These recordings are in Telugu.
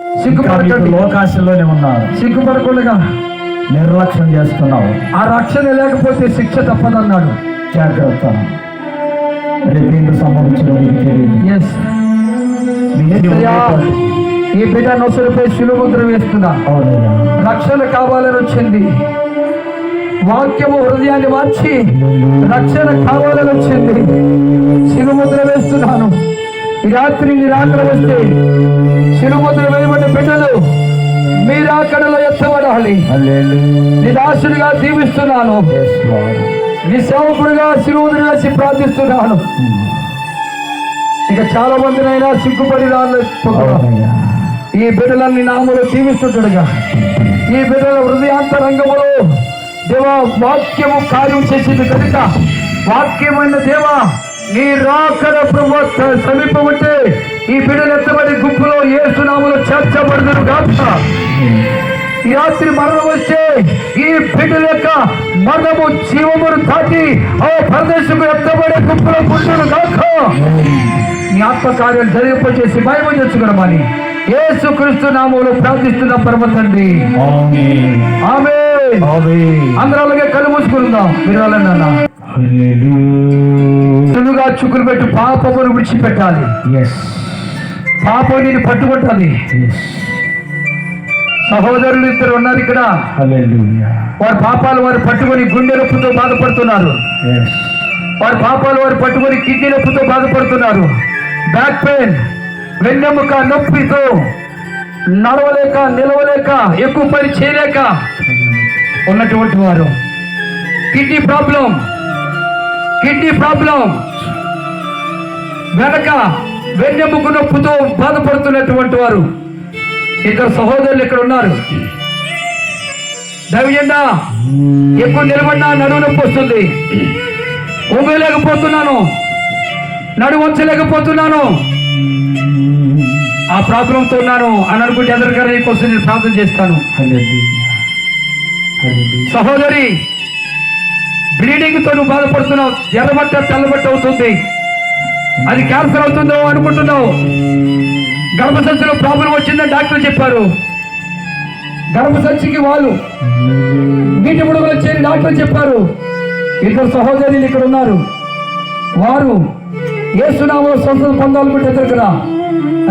సిగ్గుపడకండి. లోకాశలోనే ఉన్నారు. సిగ్గుపడకుండా నిర్లక్ష్యం చేస్తున్నావు. ఆ రక్షణ లేకపోతే శిక్ష తప్పదన్నాడు. జాగ్రత్త. సంబంధించిన ఎస్ ఈ బిడ్డ నొసరుపై శిలుముద్ర వేస్తున్నా రక్షణ కావాలని వచ్చింది. వాక్యము హృదయాన్ని మార్చి రక్షణ కావాలని వచ్చింది. శిలుముద్ర వేస్తున్నాను. ఈ రాత్రి నిరాకడ వస్తే శిలుముద్ర వేయబడిన బిడ్డలు మీ రాకడలో ఎత్తబడాలి. నిరాశుడిగా దీవిస్తున్నాను Yes, Lord. నీ సేవకుడిగా శిలుముద్ర వేసి ప్రార్థిస్తున్నాను ఇక చాలా మందినైనా సిగ్గుపడి రాళ్ళు. ఈ బిడ్డలన్నీ నామలు జీవిస్తుండగా ఈ బిడ్డల హృదయాంతరంగములో దేవా వాక్యము కార్యం చేసింది కనుక వాక్యమైన దేవా నీ రాకడ ప్రభు సమీపముంటే ఈ బిడ్డలు ఎత్తబడి గుంపులో ఏసునాములు చేర్చబడదురు గాక? ఈ రాత్రి మరణం వస్తే ఈ బిడ్డల యొక్క మరణము జీవమును దాటి ఆ ప్రదేశకు ఎత్తబడే గుంపులో పుట్టును గాక? నీ ఆత్మకార్యం జరిగింపచేసి భయం తెచ్చుకురమని యేసు క్రీస్తు నామంలో ప్రార్థిస్తున్న పరమ తండ్రి. ఆమె. అందరూ అలాగే కళ్ళు మూసుకుందాం. మీరు సులువుగా చుక్కులు పెట్టి పాపమును విడిచిపెట్టాలి. పాపం నేను పట్టుకుంటుంది Yes. సహోదరులు ఇద్దరు ఉన్నారు ఇక్కడ. వారి పాపాలు వారు పట్టుకొని గుండె నొప్పితో బాధపడుతున్నారు. వారి పాపాలు వారు పట్టుకొని కిడ్నీ నొప్పితో బాధపడుతున్నారు బ్యాక్ పెయిన్ వెన్నెముక నొప్పితో నడవలేక నిలవలేక ఎక్కువ పని చేయలేక ఉన్నటువంటి వారు కిడ్నీ ప్రాబ్లం కిడ్నీ ప్రాబ్లం. వెనక వెన్నెముక నొప్పితో బాధపడుతున్నటువంటి వారు ఇద్దరు సహోదరులు ఇక్కడ ఉన్నారు. దైవజెండా ఎక్కువ నిలబడినా నడువు నొప్పి వస్తుంది. ఊగలేకపోతున్నాను నడు వంచలేకపోతున్నాను. ఆ ప్రాబ్లంతో ఉన్నాను అని అనుకుంటే ఎదురుగానే నీకోసం నేను ప్రార్థన చేస్తాను. సహోదరి బ్లీడింగ్తో నువ్వు బాధపడుతున్నావు ఎర్రబట్ట తెల్లబట్ట అవుతుంది. అది క్యాన్సర్ అవుతుందో అనుకుంటున్నావు. గర్భసంచిలో ప్రాబ్లం వచ్చిందని డాక్టర్ చెప్పారు. గర్భసంచికి వాళ్ళు నీటి బుడగలు చేరి డాక్టర్ చెప్పారు. ఇద్దరు సహోదరులు ఇక్కడ ఉన్నారు. వారు ఏసునామో స్వస్థత పొందాలనుకుంటే ఎదురుకురా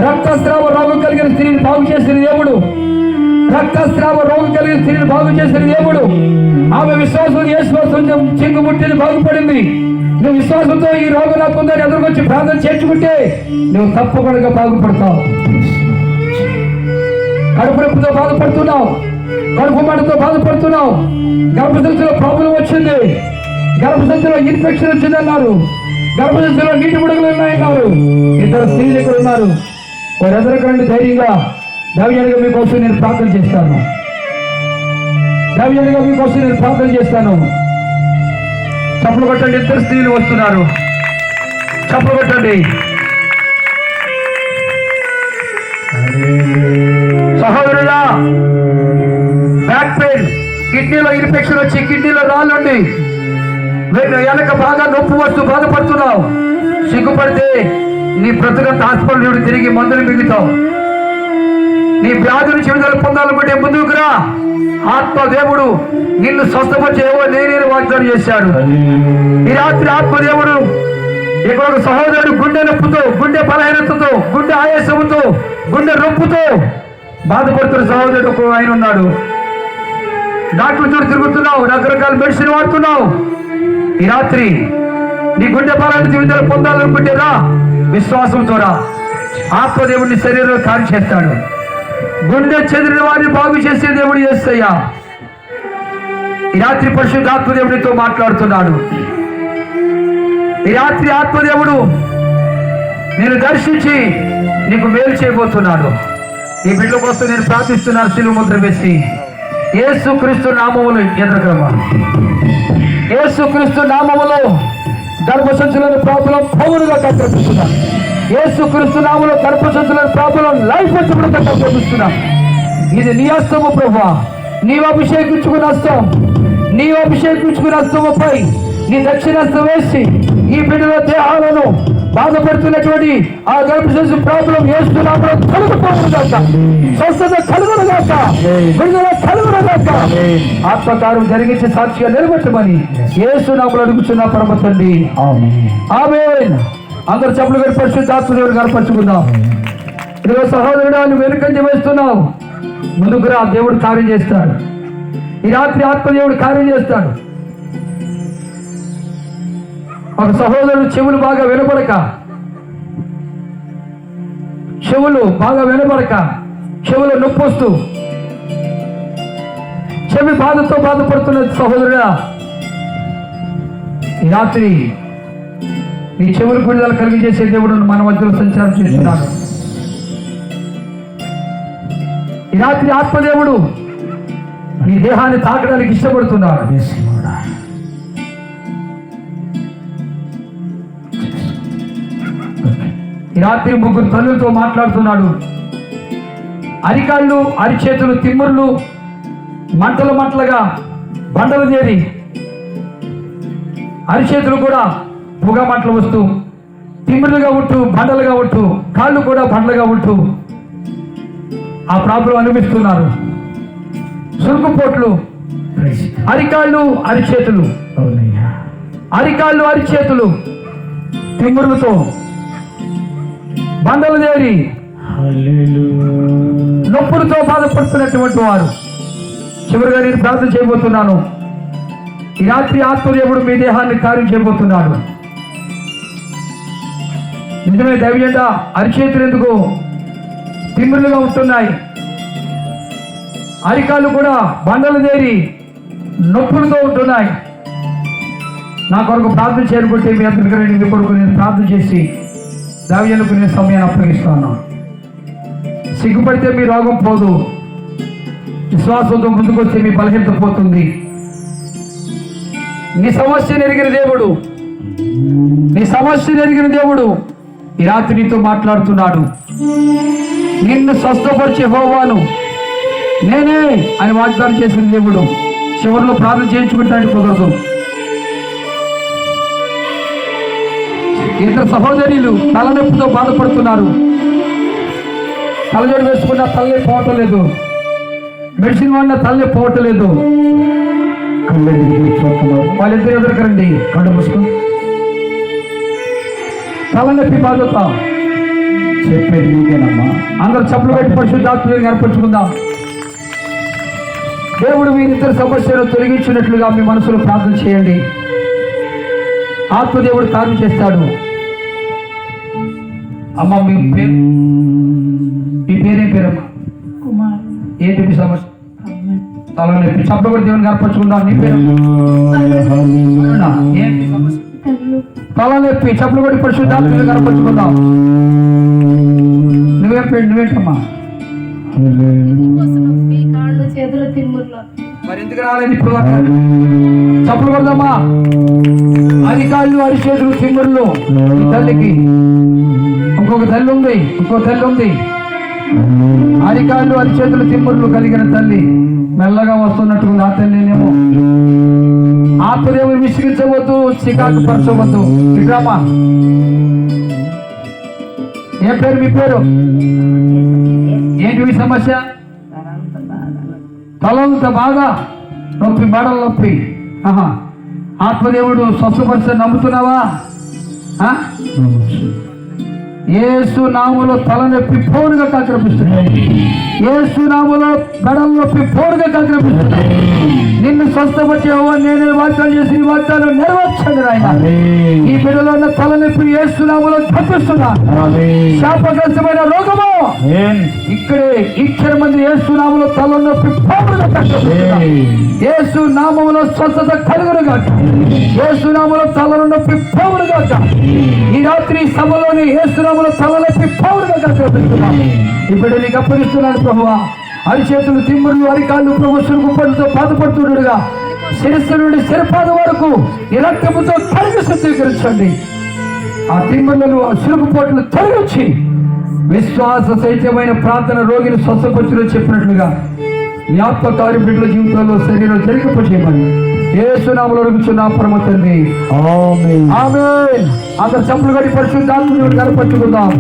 రక్తస్రావ రోగం కలిగిన స్త్రీని బాగు చేసిన దేవుడు రక్తస్రావ రోగం కలిగిన స్త్రీని బాగు చేసిన దేవుడు. ఆమె విశ్వాసం కొంచెం చింగు ముట్టింది బాగుపడింది. నువ్వు విశ్వాసంతో ఈ రోగం నాకు ఎదురుకొచ్చి ప్రార్థన చేర్చుకుంటే నువ్వు తప్పకుండా బాగుపడతావు. కడుపు నొప్పితో బాధపడుతున్నావు. కడుపు మంటతో బాధపడుతున్నావు. గర్భసంచిలో ప్రాబ్లం వచ్చింది. గర్భసంచిలో ఇన్ఫెక్షన్ వచ్చిందన్నారు. గర్భసంచిలో నీటి బుడగలు ఉన్నాయన్నారు. ఇద్దరు స్త్రీలు ఇక్కడ ఉన్నారు. వారు రండి ధైర్యంగా. దవ్యాలుగా మీకోసం నేను ప్రార్థన చేస్తాను. దవ్యాలుగా మీకోసం నేను ప్రార్థన చేస్తాను. చప్పులు కొట్టండి ఇద్దరు స్త్రీలు వస్తున్నారు. చప్పులు కొట్టండి సహోదరులా బ్యాక్ పెయిన్ కిడ్నీలో ఇన్ఫెక్షన్ వచ్చి కిడ్నీలో రాళ్ళండి. వెనక బాగా నొప్పి వస్తూ బాధపడుతున్నావు. సిగ్గుపడితే నీ బ్రతుకంత హాస్పిటల్ తిరిగి మందులు మిగుతావు నీ వ్యాధి నుంచి విడుదల పొందాలనుకుంటే ముందుకు రా. ఆత్మ దేవుడు నిన్ను స్వస్థపరిచేవో నేనే వాగ్దానం చేశాడు. ఈ రాత్రి ఆత్మదేవుడు ఇక్కడ ఒక సహోదరుడు గుండె నొప్పుతో గుండె బలహీనతతో గుండె ఆయాసముతో గుండె నొప్పుతో బాధపడుతున్న సహోదరుడు ఒక ఆయన ఉన్నాడు. డాక్టర్ చూడు తిరుగుతున్నావు రకరకాల మెడిసిన్ వాడుతున్నావు. ఈ రాత్రి నీ గుండె బలాన్ని జీవితాలు పొందాలనుకుంటేరా విశ్వాసంతో రా. ఆత్మదేవుడిని శరీరంలో కార్యం చేస్తాడు గుండె చెదిరిన వారిని బాగు చేసే దేవుడు చేస్తయ్యా ఈ రాత్రి పరిశుద్ధాత్మ దేవుడితో మాట్లాడుతున్నాడు. ఈ రాత్రి ఆత్మదేవుడు నేను దర్శించి నీకు మేలు చేయబోతున్నాడు. ఈ బిడ్డ కోసం నేను ప్రార్థిస్తున్నాను శిలువ ముద్ర వేసి ఏసుక్రీస్తు నామములు ఎదురుక్రమ యేసు క్రీస్తు నామములో గర్భసంచులను ప్రాబ్లం పౌరుగా కట్టపిస్తున్నా యేసు క్రీస్తు నామములో గర్భసంచులను ప్రాబ్లం లైఫ్ వచ్చినప్పుడు ఇది నీ హస్తము ప్రభా. నీవు అభిషేకించుకున్న హస్తం నీవు అభిషేకించుకున్న హస్తముపై నీ దక్షిణస్తం వేసి ఈ బిడ్డల దేహాలను బాధపడుతున్నటువంటి ఆ గర్భశిశు ప్రాబ్లం వేస్తున్నాము కలుగుపోవును గాక స్వస్థత కలుగును గాక విడుదల కలుగును గాక ఆత్మకారం జరిగించి సాక్షిగా నిలబెట్టమని ఏసునాములు అడుగుతున్న పరమ తండ్రి. ఆమేన్. అందరు చెప్పులు పెట్టి పరిశుద్ధ కనపరుచుకుందాం. ఇదిగో సహోదరుడు నువ్వు వెనుకంజ వేస్తున్నావు. ముందుకు రా దేవుడు కార్యం చేస్తాడు. ఈ రాత్రి ఆత్మదేవుడు కార్యం చేస్తాడు. ఒక సహోదరుడు చెవులు బాగా వినపడక. చెవులు బాగా వినపడక. చెవులు నొప్పొస్తూ. చెవి బాధతో బాధపడుతున్న సహోదరుడా రాత్రి నీ చెవులు విడుదల కలిగజేసే దేవుడు మన మధ్యలో సంచారం చేస్తున్నాడు. ఈ రాత్రి ఆత్మదేవుడు నీ దేహాన్ని తాకడానికి ఇష్టపడుతున్నాడు. ఈ రాత్రి ముగ్గురు తల్లులతో మాట్లాడుతున్నాడు. అరికాళ్ళు అరిచేతులు తిమ్ముర్లు మంటలు మంటలుగా బండలు చేరి అరిచేతులు కూడా పొగ మంటలు వస్తూ తిమ్మురులుగా ఉంటూ బండలుగా ఉంటూ కాళ్ళు కూడా బండలుగా ఉంటూ ఆ ప్రాబ్లం అనిపిస్తున్నారు సురుకుపోట్లు. అరికాళ్ళు అరిచేతులు. అరికాళ్ళు అరిచేతులు తిమ్మురులతో బండలు Hallelujah. నొప్పులతో బాధపడుతున్నటువంటి వారు చివరిగా నేను ప్రార్థన చేయబోతున్నాను ఈ రాత్రి ఆత్మదేవుడు మీ దేహాన్ని కార్యం చేయబోతున్నాడు నిజమే దైవజంట అరిచేతులు ఎందుకు? తిమ్మిరులుగా ఉంటున్నాయి. అరికాలు కూడా బండలు చేరి నొప్పులతో ఉంటున్నాయి. నా కొరకు ప్రార్థన చేరుకుంటే మీ అందరికీ మీ కొరకు నేను ప్రార్థన చేసి దావ్యాలకు నేను సమయాన్ని అప్పగిస్తాను. సిగ్గుపడితే మీ రోగం పోదు. విశ్వాసంతో ముందుకొస్తే మీ బలహీనత పోతుంది. నీ సమస్యను ఎరిగిన దేవుడు. నీ సమస్యను ఎరిగిన దేవుడు. ఈ రాత్రి నీతో మాట్లాడుతున్నాడు. నిన్ను స్వస్థపరిచే హోవాను నేనే అని వాగ్దానం చేసిన దేవుడు. చివరిలో ప్రార్థన చేయించుకుంటానికి కుదరదు. ఇద్దరు సహోదరులు తలనొప్పితో బాధపడుతున్నారు. తలజోడు వేసుకున్న తల్లి పోవటం లేదు మెడిసిన్ వాడిన తల్లి పోవటం లేదు. వాళ్ళిద్దరు ఎదురుకరండి. కళ్ళు మూసుకుని తలనొప్పి బాధతో చెప్పేది నీకేనమ్మా అందరూ చెప్పులు పెట్టి పరిశుద్ధాత్మని ఏర్పరచుకుందాం. దేవుడు మీరిద్దరు సమస్యను తొలగించినట్లుగా మీ మనసులో ప్రార్థన చేయండి. ఆత్మదేవుడు కార్యం చేస్తాడు. అమ్మ మీ పేరు? మీ పేరేం పేరమ్మా? కుమార్. ఏంటి మీ సమస్య? తలనొప్పి. చప్పలు కూడా దేవుని ఏర్పరచుకుందాం. నీ పేరు? ఏంటి సమస్య? తలనొప్పి చప్పలు కూడా పరిశుద్ధాత్మని ఏర్పరచుకుందాం నువ్వేం నువ్వేంటమ్మా? చేతులు మరి ఎందుకు రాలేదు ఇప్పుడు? చప్పులు కొడదామా? అరికాళ్ళు అరిచేతులు తిమ్ముళ్ళు తల్లికి. ఇంకొక తల్లి ఉంది ఇంకో తల్లి ఉంది. అరికాళ్ళు అరిచేతులు తిమ్ముళ్ళు కలిగిన తల్లి. మెల్లగా వస్తున్నట్టుగా ఆ తల్లినేమో ఆత్మదేవు విసిగించవద్దు చికాకు పరచవద్దు. ఇట్రామా ఏం పేరు మీ పేరు? ఏంటి మీ సమస్య? తలంత బాగా నొప్పి మెడలు నొప్పి. ఆహా. ఆత్మదేవుడు స్వస్థపరిచ నమ్ముతున్నావా? ఆ? ఏసు నాములో తలనొప్పి పోరుగా కాకరపిస్తున్నాయి ఏసు నాములో మెడల నొప్పి పోరుగా కాకరపిస్తున్నాయి నిన్ను స్వస్థపరిచేవో నేనే వాగ్దానం చేసి ఈ వాగ్దానం నెరవేర్చండి నాయన. ఈ బిడ్డలో ఉన్న తలనొప్పి ఏసు నాములో తప్పిస్తున్నా శాపగ్రస్తమైన రోగము. ఇక్కడే ఇచ్చర మంది ఏసు నామములో తలనొప్పి. యేసు నామములో స్వస్థత కలుగునుగా యేసు నామములో తలనొప్పి పోగులుగా ఈ రాత్రి సభలోని యేసు నామములో తలనొప్పి పోగులుగా కట్టబడుతున్నా ఇప్పుడు నీకు అప్పగిస్తున్నాను ప్రభువా. అరిచేతులు తిమ్మురులు అరికాళ్ళు ప్రభు సురుగుపడితో బాధపడుతుండగా శిరస్సు నుండి శిరపాద వరకు ఈ రక్తముతో శుద్ధీకరించండి. ఆ తిమ్మలను ఆ సురుగుపోట్లు తొలగించి విశ్వాస సహితమైన ప్రార్థన రోగిని స్వస్థపరచులో చెప్పినట్లుగా నీ ఆత్మ కార్యబిడ్డల జీవితంలో శరీరం జరిగిపోచేయమని ఏసునామలో అడుగుచున్నా పరమ తండ్రి. అందరు చెప్పులు కట్టి పరిశుద్ధాత్మ కనపరుచుకుందాం.